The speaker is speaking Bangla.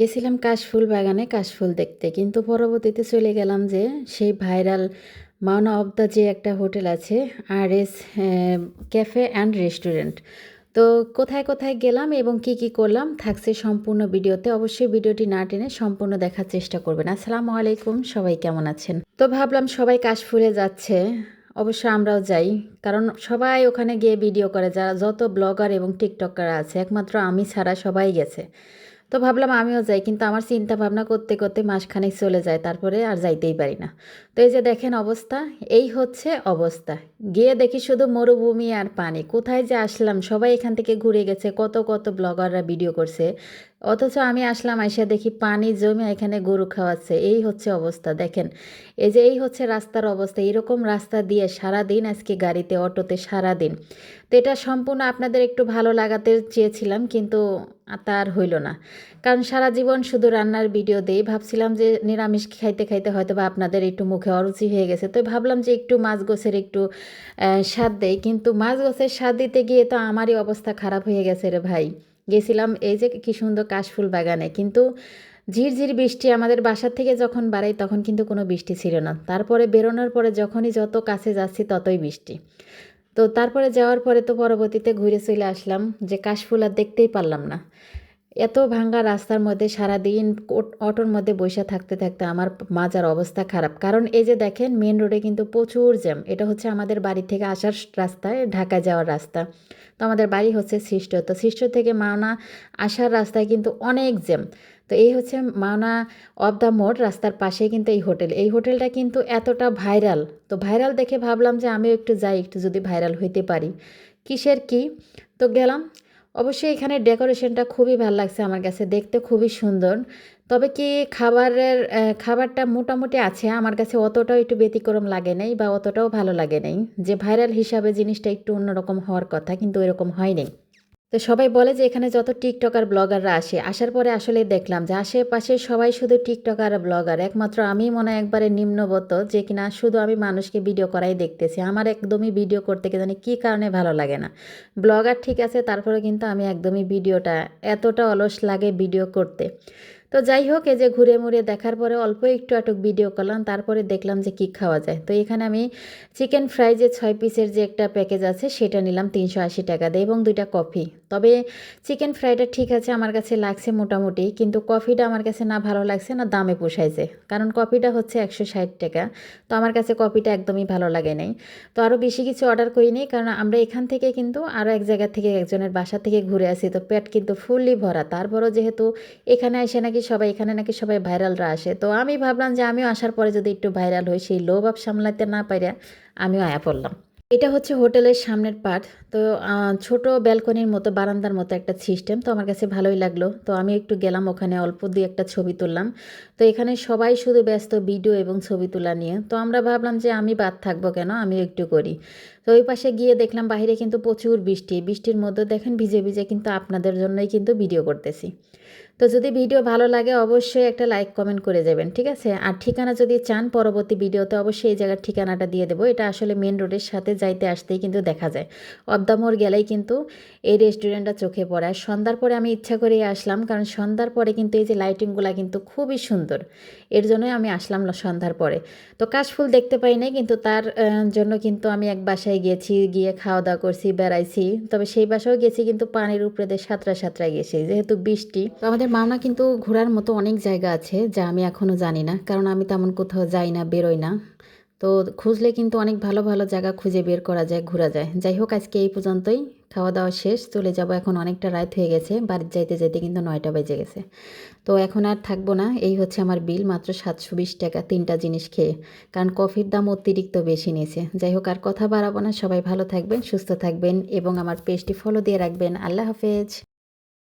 গেছিলাম কাশফুল বাগানে কাশফুল দেখতে, কিন্তু পরবর্তীতে চলে গেলাম যে সেই ভাইরাল মাওনা অব দ্য যে একটা হোটেল আছে R S cafe and restaurant. তো কোথায় কোথায় গেলাম এবং কি কি করলাম থাকছে সম্পূর্ণ ভিডিওতে। অবশ্যই ভিডিওটি না টেনে সম্পূর্ণ দেখার চেষ্টা করবেন। আসসালামু আলাইকুম, সবাই কেমন আছেন? তো ভাবলাম সবাই কাশফুলে যাচ্ছে, অবশ্য আমরাও যাই, কারণ সবাই ওখানে গিয়ে ভিডিও করে, যারা যত ব্লগার এবং টিকটকার আছে, একমাত্র আমি ছাড়া সবাই গেছে। তো ভাবলাম আমিও যাই, কিন্তু আমার চিন্তা ভাবনা করতে করতে মাসখানেক চলে যায়, তারপরে আর যাইতেই পারি না। তো এই যে দেখেন অবস্থা, এই হচ্ছে অবস্থা। গিয়ে দেখি শুধু মরুভূমি আর পানি। কোথায় যে আসলাম, সবাই এখান থেকে ঘুরে গেছে, কত কত ব্লগাররা ভিডিও করছে। অথচ আমি আসলাম আইসা দেখি পানি জমে এখানে গরু খাওয়াচ্ছে। এই হচ্ছে অবস্থা, দেখেন। এই যে এই হচ্ছে রাস্তার অবস্থা, এরকম রাস্তা দিয়ে সারা দিন আজকে গাড়িতে, অটোতে সারা দিন তো এটা সম্পূর্ণ আপনাদের একটু ভালো লাগাতে চেয়েছিলাম, কিন্তু তার হইল না। কারণ সারা জীবন শুধু রান্নার ভিডিও দিই, ভাবছিলাম যে নিরামিষ খাইতে খাইতে হয়তো বা আপনাদের একটু মুখে অরুচি হয়ে গেছে। তো ভাবলাম যে একটু মাছ গোছের একটু স্বাদ দেই, কিন্তু মাছ গোছের স্বাদ দিতে গিয়ে তো আমারই অবস্থা খারাপ হয়ে গেছে রে ভাই। গেছিলাম, এই যে কী সুন্দর কাশফুল বাগানে। কিন্তু ঝিরঝির বৃষ্টি আমাদের বাসার থেকে যখন বাড়াই তখন কিন্তু কোনো বৃষ্টি ছিল না। তারপরে বেরোনোর পরে যখনই যত কাছে যাচ্ছি ততই বৃষ্টি। তো তারপরে যাওয়ার পরে তো পরবর্তীতে ঘুরে চলে আসলাম যে কাশফুল আর দেখতেই পারলাম না। এত ভাঙ্গা রাস্তার মধ্যে সারাদিন অটোর মধ্যে বসে থাকতে থাকতে আমার মাজার অবস্থা খারাপ। কারণ এই যে দেখেন মেন রোডে কিন্তু প্রচুর জ্যাম এটা হচ্ছে আমাদের বাড়ি থেকে আসার রাস্তায় ঢাকা যাওয়ার রাস্তা। তো আমাদের বাড়ি হচ্ছে সৃষ্ট। তো সৃষ্ট থেকে মাওনা আসার রাস্তায় কিন্তু অনেক জ্যাম তো এই হচ্ছে মাওনা অফ দ্য মোড় রাস্তার পাশে কিন্তু এই হোটেল এই হোটেলটা কিন্তু এতটা ভাইরাল তো ভাইরাল দেখে ভাবলাম যে আমিও একটু যাই, একটু যদি ভাইরাল হইতে পারি। কিসের কি? তো গেলাম অবশ্যই এখানে ডেকোরেশনটা খুবই ভালো লাগছে আমার কাছে, দেখতে খুবই সুন্দর। তবে কি খাবারের খাবারটা মোটামুটি আছে? আমার কাছে অতটাও একটু ব্যতিক্রম লাগে নাই বা অতটাও ভালো লাগে নাই। যে ভাইরাল হিসাবে জিনিসটা একটু অন্যরকম হওয়ার কথা, কিন্তু এরকম হয়নি। তো সবাই বলে যে এখানে যত টিকটকার ব্লগাররা আসে, আসার পরে আসলে দেখলাম যে আশেপাশে সবাই শুধু টিকটকার ব্লগার। একমাত্র আমি মনে হয় একবারে নিম্নবত যে কিনা শুধু আমি মানুষকে ভিডিও করাই দেখতেছি। আমার একদমই ভিডিও করতে জানি কী কারণে ভালো লাগে না। ব্লগার ঠিক আছে, তারপরে কিন্তু আমি একদমই ভিডিওটা এতটা অলস লাগে ভিডিও করতে। তো যাই হোক, এই যে ঘুরে মুড়ে দেখার পরে অল্প একটু আটক ভিডিও করলাম, তারপরে দেখলাম যে কী খাওয়া যায়। তো এখানে আমি চিকেন ফ্রাই যে ছয় পিসের যে একটা প্যাকেজ আছে, সেটা নিলাম তিনশো আশি টাকা দিয়ে এবং দুইটা কফি তবে চিকেন ফ্রাইটা ঠিক আছে আমার কাছে লাগছে মোটামুটি, কিন্তু কফিটা আমার কাছে না ভালো লাগছে, না দামে পোষাইছে। কারণ কফিটা হচ্ছে একশো ষাট টাকা, তো আমার কাছে কফিটা একদমই ভালো লাগে নাই। তো আরও বেশি কিছু অর্ডার করিনি কারণ আমরা এখান থেকে কিন্তু আরও এক জায়গা থেকে একজনের বাসা থেকে ঘুরে আসি, তো পেট কিন্তু ফুললি ভরা। তারপরও যেহেতু এখানে এসে নাকি সবাই এখানে নাকি সবাই ভাইরালরা আসে। তো আমি ভাবলাম যে আমিও আসার পরে যদি একটু ভাইরাল হই, সেই লোভ আপ সামলাতে না পারে আমিও আয়া পড়লাম। এটা হচ্ছে হোটেলের সামনের পার্ট তো ছোট ব্যালকনির মতো, বারান্দার মতো একটা সিস্টেম। তো আমার কাছে ভালোই লাগল। তো আমি একটু গেলাম, ওখানে অল্প দিয়ে একটা ছবি তুললাম। তো এখানে সবাই শুধু ব্যস্ত, ভিডিও এবং ছবি তোলা নিয়ে। তো আমরা ভাবলাম যে আমি বাদ থাকব কেন? আমি একটু করি। তো ওই পাশে গিয়ে দেখলাম বাইরে কিন্তু প্রচুর বৃষ্টি। বৃষ্টির মধ্যে দেখেন ভিজে ভিজে কিন্তু আপনাদের জন্যই কিন্তু ভিডিও করতেছি। তো যদি ভিডিও ভালো লাগে, অবশ্যই একটা লাইক কমেন্ট করে যাবেন, ঠিক আছে? আর ঠিকানা যদি চান, পরবর্তী ভিডিওতে অবশ্যই এই জায়গার ঠিকানাটা দিয়ে দেবো। এটা আসলে মেন রোডের সাথে যাইতে আসতেই কিন্তু দেখা যায়। অবদামোর গেলেই কিন্তু এই রেস্টুরেন্টটা চোখে পড়ে। আর সন্ধ্যার পরে আমি ইচ্ছা করেই আসলাম, কারণ সন্ধ্যার পরে কিন্তু এই যে লাইটিংগুলো কিন্তু খুবই সুন্দর। এর জন্যই আমি আসলাম সন্ধ্যার পরে। তো কাশফুল দেখতে পাই নাই, কিন্তু তার জন্য কিন্তু আমি এক বাসায় গিয়েছি গিয়ে খাওয়া দাওয়া করছি, বেড়াইছি। তবে সেই বাসাও গেছি, কিন্তু পানির উপরে সাঁতরা সাঁতরা গেছি, যেহেতু বৃষ্টি। তো আমাদের আমাদের মাওনা কিন্তু ঘোরার মতো অনেক জায়গা আছে যা আমি এখনও জানি না। কারণ আমি তেমন কোথাও যাই না, বেরোই না। তো খুঁজলে কিন্তু অনেক ভালো ভালো জায়গা খুঁজে বের করা যায়, ঘোরা যায়। যাই হোক, আজকে এই পর্যন্তই। খাওয়া দাওয়া শেষ, চলে যাব এখন অনেকটা রাত হয়ে গেছে। বাড়ির যাইতে যাইতে কিন্তু নয়টা বেজে গেছে। তো এখন আর থাকব না। এই হচ্ছে আমার বিল, মাত্র সাতশো বিশ টাকা তিনটা জিনিস খেয়ে। কারণ কফির দাম অতিরিক্ত বেশি নিয়েছে। যাই হোক, আর কথা বাড়াবো না। সবাই ভালো থাকবেন, সুস্থ থাকবেন এবং আমার পেজটি ফলো দিয়ে রাখবেন। আল্লাহ হাফেজ।